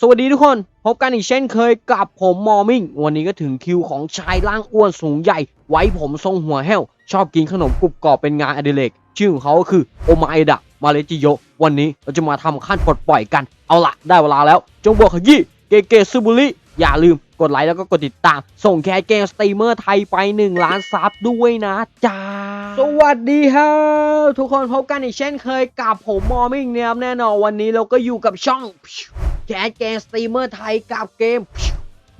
สวัสดีทุกคน พบกันอีกเช่นเคยกับผมมอมิงวันนี้ก็ถึงคิวของชายร่างอ้วนสูงใหญ่ ไว้ผมทรงหัวแห้ว ชอบกินขนมกรุบกรอบเป็นงานอดิเรกชื่อของเขาก็คือโอมาเอดะมาเลจิโยวันนี้เราจะมาทำขั้นปลดปล่อยกัน เอาละได้เวลาแล้ว จงบวกขยี้เกเกซูบุริอย่าลืมกดไลค์แล้วก็กดติดตาม ส่งแคสเกมสตรีมเมอร์ไทยไป 1 ล้านซับด้วยนะจ้า สวัสดีครับทุกคนพบกันอีกเช่นเคยกับผมมอมิงเนี่ยแน่นอนวันนี้เราก็อยู่กับช่อง แคสเกมสตรีมเมอร์ไทยกับเกม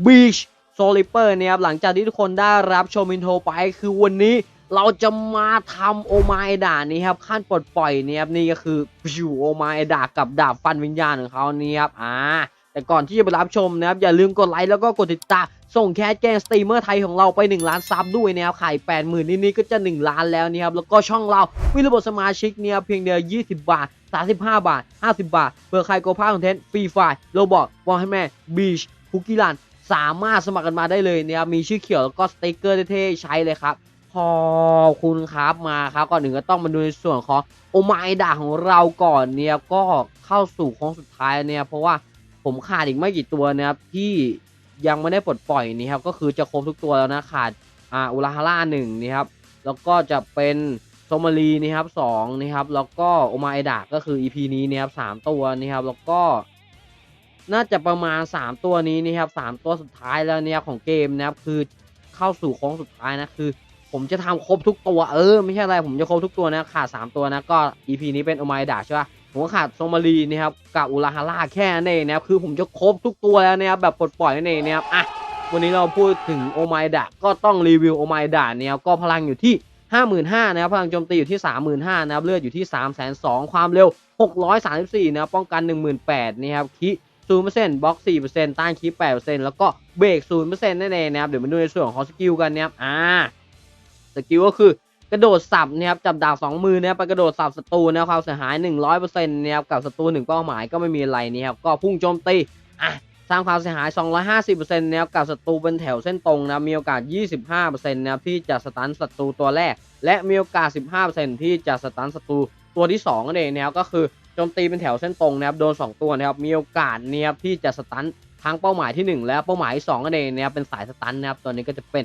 Beach s o l i p e r เนี่ยครับหลังจากที่ทุกคนได้รับชมอินโทรไปคือวันนี้เราจะมาทำโอมาเอดานี่ครับขั้นปลดปล่อยเนี่ยครับนี่ก็คือผิวโอมาเอดากับดาบฟันวิญญาณของเขานี่ครับอ่าแต่ก่อนที่จะไปรับชมนะครับอย่าลืมกดไลค์แล้วก็กดติดตาม ส่งแคสเกมสตรีมเมอร์ไทยของเราไป 1 ล้านซับด้วยนะครับขาย80,000นี่นี่ก็จะ 1 ล้านแล้วนี่ครับแล้วก็ช่องเรามีระบบสมาชิกเนี่ยเพียงเดียว 20 บาท 35 บาท 50 บาทเพื่อใครโกพาคอนเทนต์ฟรีไฟล์โรบอทวอลให้แม่บีชคุกกี้รันสามารถสมัครกันมาได้เลยเนี่ยครับมีชื่อเขียวแล้วก็สต็กเกอร์เท่ๆใช้เลยครับขอบคุณครับมาครับก่อนหนึ่งก็ต้องมาดูในส่วนของโอมาไอดาของเราก่อนเนี่ยก็เข้าสู่โค้งสุดท้ายเนี่ยเพราะว่าผมขาดอีกไม่กี่ตัวนะครับที่ ยังไม่ได้ปลดปล่อยนี่ครับก็คือจะครบทุกตัวแล้วนะขาดอ่าอุลาฮาร่าหนึ่งนี่ครับแล้วก็จะเป็นโซมารีนี่ครับสองนี่ครับแล้วก็โอมาไอดาก็คือ EP นี้นี่ครับสามตัวนี่ครับแล้วก็น่าจะประมาณ 3 ตัวนี้นี่ครับสามตัวสุดท้ายแล้วเนี่ยของเกมนะครับคือเข้าสู่โค้งสุดท้ายนะคือ ผมจะทำครบทุกตัวเออไม่ใช่อะไรผมจะครบทุกตัวนะขาด3ตัวนะก็ EP นี้เป็นโอมายดาใช่ปะ ผมก็ขาดโซมารีนะครับกับอุลาฮาร่าแค่นั้นเองนะครับคือผมจะครบทุกตัวแล้วนะครับแบบปลดปล่อยนั่นเองนะครับอะวันนี้เราพูดถึงโอไมดาก็ต้องรีวิวโอไมดาเนี่ยครับก็พลังอยู่ที่55,000นะครับพลังโจมตีอยู่ที่ 35,000นะครับเลือดอยู่ที่ 302,000 ความเร็ว 634นะครับป้องกัน 18,000นะครับคิศูนย์เปอร์เซ็นต์บล็อกสี่เปอร์เซ็นต์ต้านคีแปดเปอร์เซ็นต์แล้วก็เบรกศูนย์เปอร์เซ็นต์นั่นเองนะครับ เดี๋ยวมาดูในส่วนของสกิลกันนะครับ อ่า สกิลก็คือ กระโดดสับนะครับจับดาบสองมือนะครับไปกระโดดสับศัตรูนะครับความเสียหายหนึ่งร้อยเปอร์เซ็นต์นะครับกับศัตรูหนึ่งเป้าหมายก็ไม่มีอะไรนะครับก็พุ่งโจมตีอะสร้างความเสียหาย 250%นะครับกับศัตรูเป็นแถวเส้นตรงนะมีโอกาส 25%นะครับที่จะสตันศัตรูตัวแรก และมีโอกาส 15%ที่จะสตันศัตรูตัวที่สองนั่นเองนะครับก็คือโจมตีเป็นแถวเส้นตรงนะครับโดน 2 ตัวนะครับมีโอกาสเนี่ยครับที่จะสตันทั้งเป้าหมายที่ 1 และเป้าหมายที่2นั่นเองนะครับเป็นสายสตันนะครับตัวนี้ก็จะเป็น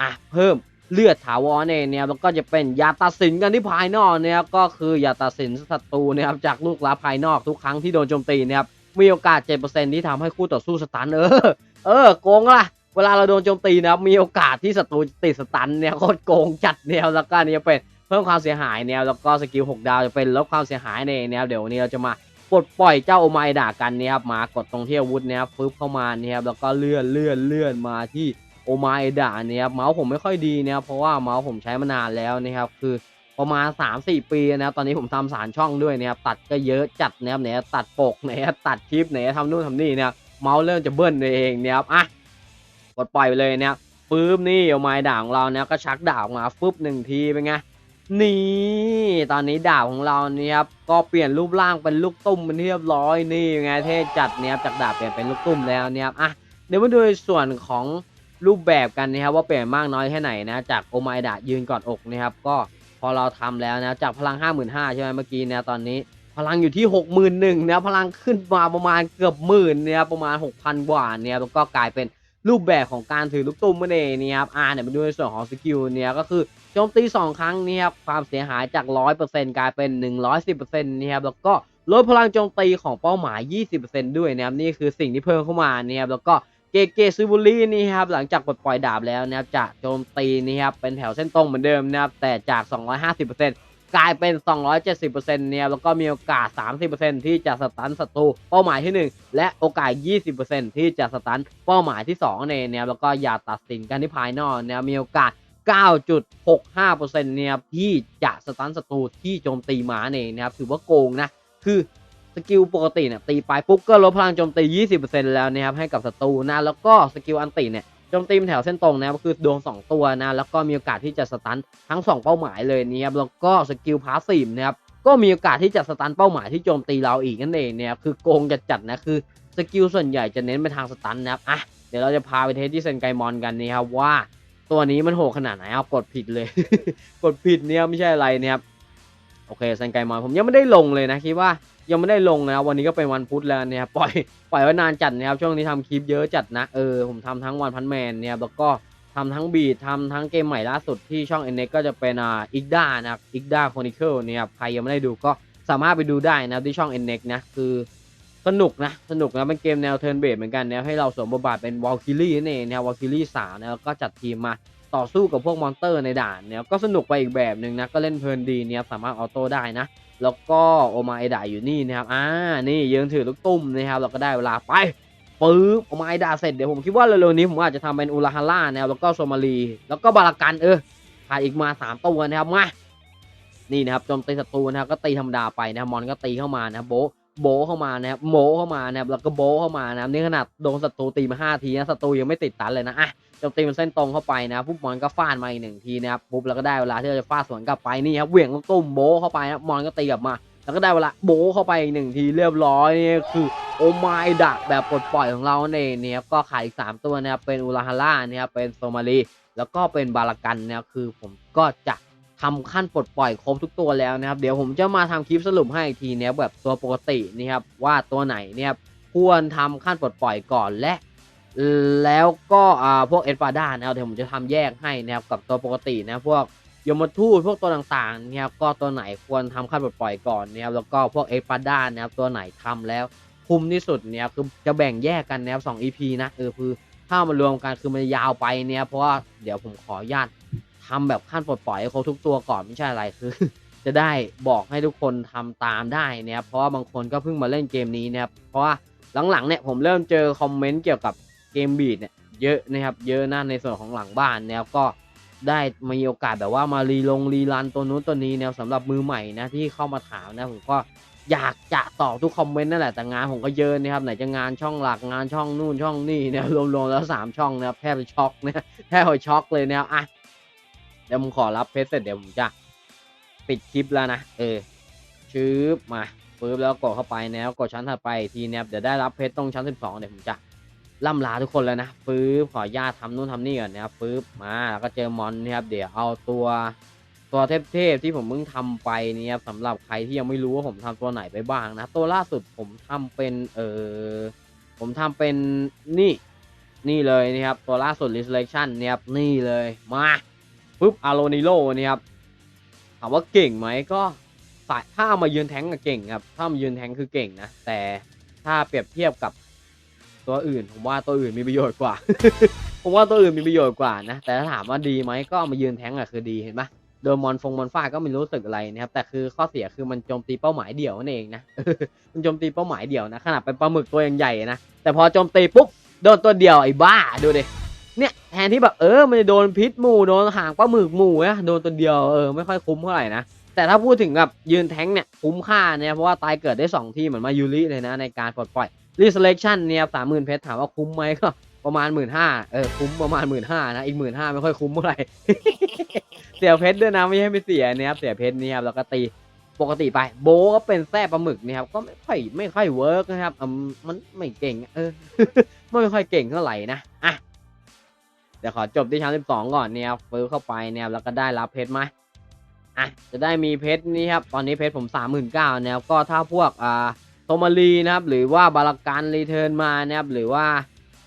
อะเพิ่ม เลือดถาวรเองนะครับแล้วก็จะเป็นยาตัดสินกันที่ภายนอกนะครับก็คือยาตัดสินศัตรูนะครับจากลูกลับภายนอกทุกครั้งที่โดนโจมตีนะครับมีโอกาส 7%ที่ทำให้คู่ต่อสู้สตันเออเออโกงล่ะเวลาเราโดนโจมตีนะครับมีโอกาสที่ศัตรูจะติดสตันเนี่ยโคตรโกงจัดแนวแล้วก็อันเนี่ยเป็นเพิ่มความเสียหายเนี่ยแล้วก็สกิล6ดาวจะเป็นลดความเสียหายในเนี่ยครับเดี๋ยววันนี้เราจะมาปลดปล่อยเจ้าโอไมด่ากันเนี่ยครับมากดตรงที่อาวุธเนี่ยครับฟึบเข้ามาเนี่ยครับแล้วก็เลื่อนเลื่อนเลื่อนมาที่ โอไมด่าเนี่ยครับเมาส์ผมไม่ค่อยดีนะครับเพราะว่าเมาส์ผมใช้มานานแล้วนะครับคือประมาณ 3-4 ปีนะครับตอนนี้ผมทำสารช่องด้วยนะครับตัดก็เยอะจัดนะครับเนี่ยตัดปกเนี่ยตัดคลิปเนี่ยทำนู่นทำนี่เนี่ยเมาส์เริ่มจะเบิ้ลเองเนี่ยครับอะกดปล่อยไปเลยเนี่ยปึ๊บนี่โอไมด่าของเราเนี่ยก็ชักดาบมาฟึบหนึ่งทีเป็นไงนี่ตอนนี้ดาบของเราเนี่ยครับก็เปลี่ยนรูปร่างเป็นลูกตุ้มเป็นที่เรียบร้อยนี่ไงเท่จัดเนี่ยจากดาบเปลี่ยนเป็นลูกตุ้มแล้วเนี่ยครับอะเดี๋ยวมาดูส่วนของ รูปแบบกันนะครับว่าเปลี่ยนมากน้อยแค่ไหนนะจากโอไมดะยืนกอดอกนะครับก็พอเราทำแล้วนะจากพลัง 55,000ใช่ไหมเมื่อกี้เนี่ยตอนนี้ พลังอยู่ที่ 61,000นะพลังขึ้นมาประมาณเกือบหมื่นเนี่ยประมาณ 6,000กว่าเนี่ยแล้วก็กลายเป็นรูปแบบของการถือลูกตุ้มนั่นเองเนี่ยครับอ่าเดี๋ยมาดูในส่วนของสกิลเนี่ยก็คือโจมตี 2 ครั้งเนี่ยครับความเสียหายจาก 100%กลายเป็น 110%นะครับแล้วก็ลดพลังโจมตีของเป้าหมาย 20%ด้วยนะครับนี่คือสิ่งที่เพิ่มเข้ามาเนี่ยครับแล้วก็ เกเกซูบุรีนี่ครับหลังจากปลดปล่อยดาบแล้วนะครับจะโจมตีนี่ครับเป็นแถวเส้นตรงเหมือนเดิมนะครับแต่จาก 250%กลายเป็น 270%เนี่ยแล้วก็มีโอกาส 30%ที่จะสตันศัตรูเป้าหมายที่ 1 และโอกาส 20%ที่จะสตันเป้าหมายที่2เนี่ยนะครับแล้วก็อย่าตัดสินกันที่ภายนอกนะครับมีโอกาส 9.65%เนี่ยที่จะสตันศัตรูที่โจมตีมาเองนะครับถือว่าโกงนะคือ สกิลปกติเนี่ยตีไปปุ๊บก็ลดพลังโจมตี 20%แล้วนะครับให้กับศัตรูนะแล้วก็สกิลอันติเนี่ยโจมตีเป็นแถวเส้นตรงนะครับคือโดน2 ตัวนะแล้วก็มีโอกาสที่จะสตันทั้ง 2 เป้าหมายเลยนะครับแล้วก็สกิลพาสซีฟนะครับก็มีโอกาสที่จะสตันเป้าหมายที่โจมตีเราอีกนั่นเองเนี่ยคือโกงจัดนะคือสกิลส่วนใหญ่จะเน้นไปทางสตันนะครับอะเดี๋ยวเราจะพาไปเทสที่เซนไกมอนกันนะครับว่าตัวนี้มันโหขนาดไหนเอากดผิดเลย กดผิดเนี่ยไม่ใช่อะไรนี่ยครับโอเคเซนไกมอนผมยังไม่ได้ลงเลยนะคิดว่า ยังไม่ได้ลงนะครับวันนี้ก็เป็นวันพุธแล้วเนี่ยปล่อยปล่อยไว้นานจัดนะครับช่วงนี้ทำคลิปเยอะจัดนะเออผมทำทั้งวันพันแมนเนี่ยแล้วก็ทำทั้งบีททำทั้งเกมใหม่ล่าสุดที่ช่อง n อ็นเก็จะเป็นอ่าอีกด้านะครับอีกด้าคอนิเคิลเนี่ยครับใครยังไม่ได้ดูก็สามารถไปดูได้นะครับที่ช่อง n อ็นเนะคือสนุกนะสนุกนะเป็นเกมแนวเทิร์นเบสเหมือนกันนะให้เราสวมบทบาทเป็นวอลคิลี่นั่นเองนะวอลคิลี่สาวนะแล้วก็จัดทีมมาต่อสู้กับพวกมอนเตอร์ในด่านเนี่ยก็สนุกไปอีกแบบหนึ่งนะก็เล่นเพลินดีเนี่ยสามารถออโต้ได้นะ แล้วก็โอมาไอดาอยู่นี่นะครับ อ่า นี่ยืนถือลูกตุ้มนะครับ เราก็ได้เวลาไปปึ๊บโอมาไอดาเสร็จ เดี๋ยวผมคิดว่าเร็วๆนี้ผมอาจจะทำเป็นอุลาฮาร่านะครับแล้วก็โซมาลี แล้วก็บารากันเออขาดอีกมาสามตัวนะครับ มา นี่นะครับโจมตีศัตรูนะครับ ก็ตีธรรมดาไปนะครับมอนก็ตีเข้ามานะโบ โบเข้ามานะครับโมเข้ามานะครับแล้วก็โบเข้ามานะครับนี่ขนาดโดนศัตรูตีมาห้าทีนะศัตรูยังไม่ติดตันเลยนะอะจมตีมันเส้นตรงเข้าไปนะปุ๊บมอนก็ฟาดมาอีกหนึ่งทีนะครับปุ๊บแล้วก็ได้เวลาที่เราจะฟาดสวนกลับไปนี่ครับเหวี่ยงตุ้มโบเข้าไปนะมอนก็ตีกลับมาแล้วก็ได้เวลาโบเข้าไปอีกหนึ่งทีเรียบร้อยนี่คือโอไมดักแบบปลดปล่อยของเราเนี่ยเนี่ยก็ขายอีกสามตัวนะครับเป็นอูราฮาร่านะครับเป็นโซมาลีแล้วก็เป็นบารากันนะครับคือผมก็จะ ทำขั้นปลดปล่อยครบทุกตัวแล้วนะครับ เดี๋ยวผมจะมาทำคลิปสรุปให้อีกทีนะครับแบบตัวปกตินี่ครับว่าตัวไหนเนี่ยควรทำขั้นปลดปล่อยก่อนและ แล้วก็อ่าพวกเอ็ดฟาด้านะครับเดี๋ยวผมจะทำแยกให้นะครับกับตัวปกตินะพวกยมทูตพวกตัวต่างๆนะครับก็ตัวไหนควรทำขั้นปลดปล่อยก่อนนะครับแล้วก็พวกเอ็ดฟาด้านะครับตัวไหนทำแล้วคุ้มที่สุดเนี่ยคือจะแบ่งแยกกันนะครับสอง EP นะเออคือถ้ามารวมกันคือมันยาวไปเนี่ยเพราะว่าเดี๋ยวผมขออนุญาต ทำแบบขั้นปลดปล่อยให้ครบทุกตัวก่อนไม่ใช่อะไรคือ จะได้บอกให้ทุกคนทำตามได้นะครับเพราะว่าบางคนก็เพิ่งมาเล่นเกมนี้นะครับเพราะว่าหลังๆเนี่ยผมเริ่มเจอคอมเมนต์เกี่ยวกับเกมบีดเนี่ยเยอะนะครับเยอะนะในส่วนของหลังบ้านนะครับก็ได้มีโอกาสแบบว่ามารีลงรีรันตัวนู้นตัวนี้แนวสำหรับมือใหม่นะที่เข้ามาถามนะผมก็อยากจะตอบทุกคอมเมนต์นั่นแหละแต่งานผมก็เยอะนะครับไหนจะงานช่องหลักงานช่องนู่นช่องนี่เนี่ยรวมๆแล้วสามช่องนะครับแทบจะช็อกนะแทบจะช็อกเลยนะครับอะ ดี๋ยวผมขอรับเพจเสร็จเดี๋ยวผมจะปิดคลิปแล้วนะ เออชืบมาปึ๊บแล้วกดเข้าไปแล้วกดชั้นถัดไปอีกทีนะครับเดี๋ยวได้รับเพจตรงชั้น 12เดี๋ยวผมจะล่ำลาทุกคนแล้วนะฟื้บขออนุญาตทำนู่นทำนี่ก่อนนะครับฟื้บมาแล้วก็เจอมอนนะครับเดี๋ยวเอาตัวตัวเทพๆที่ผมเพิ่งทำไปเนี่ยครับสำหรับใครที่ยังไม่รู้ว่าผมทำตัวไหนไปบ้างนะตัวล่าสุดผมทำเป็นเออผมทำเป็นนี่นี่เลยนะครับตัวล่าสุด resurrection เนี่ยครับนี่เลยมา ปุ๊บอาโรนิโลนี่ครับถามว่าเก่งไหมก็สายถ้ามายืนแทงก็เก่งครับ ถ้ามายืนแทงคือเก่งนะ แต่ถ้าเปรียบเทียบกับตัวอื่น ผมว่าตัวอื่นมีประโยชน์กว่า ผมว่าตัวอื่นมีประโยชน์กว่านะ แต่ถ้าถามว่าดีไหมก็มายืนแทงก์อะคือดีเห็นปะโดนมอนฟงมอนฟ้าก็ไม่รู้สึกอะไรนะครับแต่คือข้อเสียคือมันโจมตีเป้าหมายเดี่ยวนั่นเองนะมันโจมตีเป้าหมายเดี่ยวนะขนาดเป็นปลาหมึกตัวยังใหญ่นะแต่พอโจมตีปุ๊บโดนตัวเดียวไอ้บ้าดูดิ เนี่ยแทนที่แบบเออมันจะโดนพิษหมู่โดนหางปลาหมึกหมู่นะโดนตัวเดียวเออไม่ค่อยคุ้มเท่าไหร่นะแต่ถ้าพูดถึงแบบยืนแทงเนี่ยคุ้มค่าเนี่ยเพราะว่าตายเกิดได้สองที่เหมือนมายูริเลยนะในการปลดปล่อยรีเซเลคชั่นเนี่ยสามหมื่นเพชรถามว่าคุ้มไหมก็ประมาณหมื่นห้าเออคุ้มประมาณหมื่นห้านะอีกหมื่นห้าไม่ค่อยคุ้มเท่าไหร่เสียเพชรด้วยนะไม่ใช่ไม่เสียเนี่ยครับเสียเพชรเนี่ยครับแล้วก็ตีปกติไปโบก็เป็นแท้ปลาหมึกเนี่ยครับก็ไม่ค่อยไม่ค่อยเวิร์กนะครับมันไม่เก่งเออไม่ค่อยเก่งเท่าไหร่นะอะ เดี๋ยวขอจบที่ชั้นสิบสองก่อนเนี่ยฟื้นเข้าไปเนี่ยแล้วก็ได้รับเพชรไหมอะจะได้มีเพชรนี่ครับตอนนี้เพชรผมสามหมื่นเก้านะครับก็ถ้าพวกอ่าโทมารีนะครับหรือว่าบาราการรีเทิร์นมานะครับหรือว่า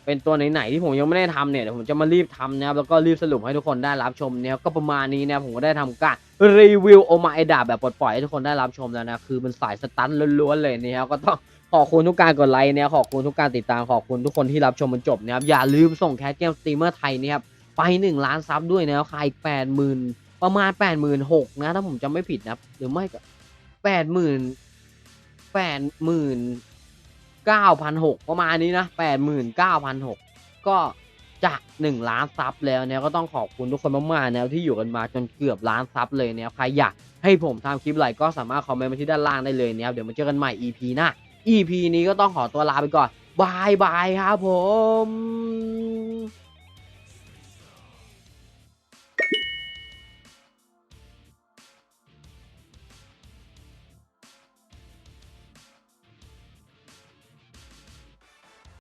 เป็นตัวไหนๆที่ผมยังไม่ได้ทำเนี่ยเดี๋ยวผมจะมารีบทำนะครับแล้วก็รีบสรุปให้ทุกคนได้รับชมเนี่ยก็ประมาณนี้นะผมก็ได้ทำการรีวิวโอมาเอดาแบบปลดปล่อยให้ทุกคนได้รับชมแล้วนะคือมันสายสตันล้วนๆเลยนะครับก็ต้อง ขอบคุณทุกการกดไลค์เนี่ยขอบคุณทุกการติดตามขอบคุณทุกคนที่รับชมมันจบนะครับอย่าลืมส่งแคสเกมสตรีมเมอร์ไทยเนี่ยครับไปหนึ่งล้านซับด้วยนะครับใครแปดหมื่นประมาณแปดหมื่นหกนะ ถ้าผมจำไม่ผิดนะครับหรือไม่ก็แปดหมื่นแปดหมื่นเก้าพันหกประมาณนี้นะแปดหมื่นเก้าพันหกก็จะหนึ่งล้านซับแล้วเนี่ยก็ต้องขอบคุณทุกคนมากๆนะที่อยู่กันมาจนเกือบล้านซับเลยเนี่ยใครอยากให้ผมทำคลิปอะไรก็สามารถคอมเมนต์มาที่ด้านล่างได้เลยเนี่ยเดี๋ยวมาเจอกันใหม่ EP หน้า EP นี้ก็ต้องขอตัวลาไปก่อนบายบายครับผม